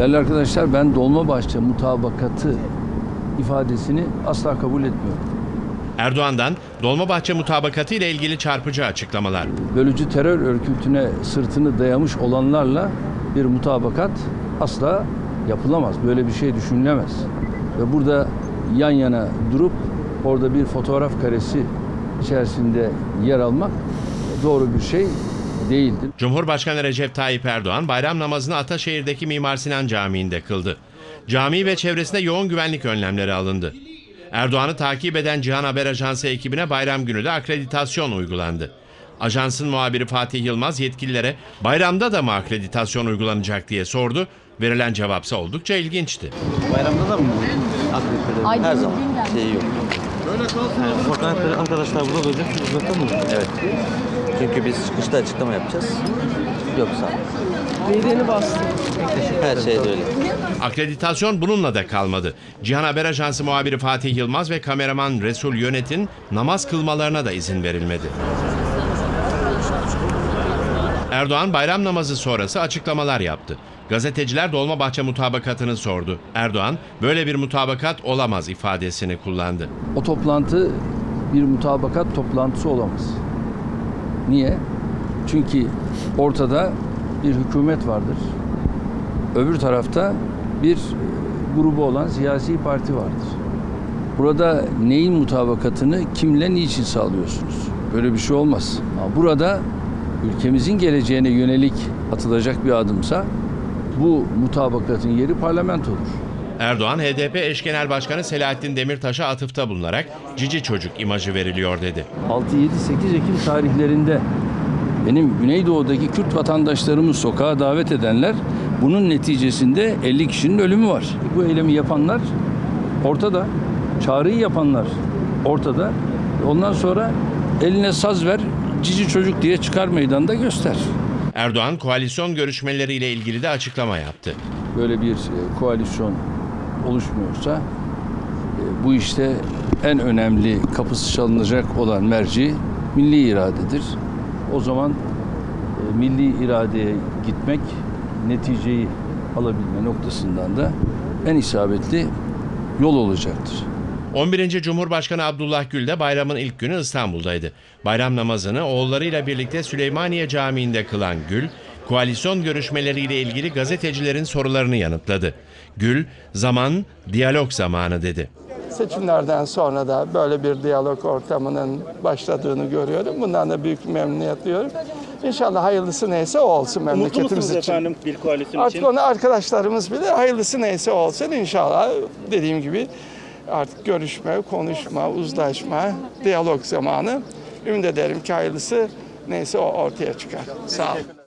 Değerli arkadaşlar ben Dolmabahçe mutabakatı ifadesini asla kabul etmiyorum. Erdoğan'dan Dolmabahçe mutabakatı ile ilgili çarpıcı açıklamalar. Bölücü terör örgütüne sırtını dayamış olanlarla bir mutabakat asla yapılamaz. Böyle bir şey düşünülemez. Ve burada yan yana durup orada bir fotoğraf karesi içerisinde yer almak doğru bir şey değildir. Cumhurbaşkanı Recep Tayyip Erdoğan bayram namazını Ataşehir'deki Mimar Sinan Camii'nde kıldı. Cami ve çevresinde yoğun güvenlik önlemleri alındı. Erdoğan'ı takip eden Cihan Haber Ajansı ekibine bayram günü de akreditasyon uygulandı. Ajansın muhabiri Fatih Yılmaz yetkililere bayramda da mı akreditasyon uygulanacak diye sordu. Verilen cevapsa oldukça ilginçti. Bayramda da mı akrediteli? Ay, Her zaman. Şeyi yok. Ufaktan hep arkadaşlar burada olacak. Uzakta mı? Evet. Çünkü biz çıkışta açıklama yapacağız. Yoksa Mideni bastı. her şey de öyle. Akreditasyon bununla da kalmadı. Cihan Haber Ajansı muhabiri Fatih Yılmaz ve kameraman Resul Yönet'in namaz kılmalarına da izin verilmedi. Erdoğan bayram namazı sonrası açıklamalar yaptı. Gazeteciler Dolmabahçe mutabakatını sordu. Erdoğan böyle bir mutabakat olamaz ifadesini kullandı. O toplantı bir mutabakat toplantısı olamaz. Niye? Çünkü ortada bir hükümet vardır. Öbür tarafta bir grubu olan siyasi parti vardır. Burada neyin mutabakatını kimle niçin sağlıyorsunuz? Böyle bir şey olmaz. Ama burada ülkemizin geleceğine yönelik atılacak bir adımsa bu mutabakatın yeri parlamentodur. Erdoğan, HDP eş genel başkanı Selahattin Demirtaş'a atıfta bulunarak cici çocuk imajı veriliyor dedi. 6, 7, 8 Ekim tarihlerinde benim Güneydoğu'daki Kürt vatandaşlarımı sokağa davet edenler bunun neticesinde 50 kişinin ölümü var. Bu eylemi yapanlar ortada. Çağrıyı yapanlar ortada. Ondan sonra eline saz ver, cici çocuk diye çıkar meydanda göster. Erdoğan, koalisyon görüşmeleriyle ilgili de açıklama yaptı. Böyle bir e, koalisyon oluşmuyorsa e, bu işte en önemli kapısı çalınacak olan merci milli iradedir. O zaman e, milli iradeye gitmek neticeyi alabilme noktasından da en isabetli yol olacaktır. 11. Cumhurbaşkanı Abdullah Gül de bayramın ilk günü İstanbul'daydı. Bayram namazını oğullarıyla birlikte Süleymaniye Camii'nde kılan Gül, koalisyon görüşmeleriyle ilgili gazetecilerin sorularını yanıtladı. Gül, zaman diyalog zamanı dedi. Seçimlerden sonra da böyle bir diyalog ortamının başladığını görüyorum. Bundan da büyük memnuniyet duyuyorum. İnşallah hayırlısı neyse o olsun memleketimiz için. efendim bir koalisyon Artık için? onu arkadaşlarımız bilir. Hayırlısı neyse olsun inşallah. Dediğim gibi artık görüşme, konuşma, uzlaşma, diyalog zamanı. Ümit ederim ki hayırlısı neyse o ortaya çıkar. Sağ olun.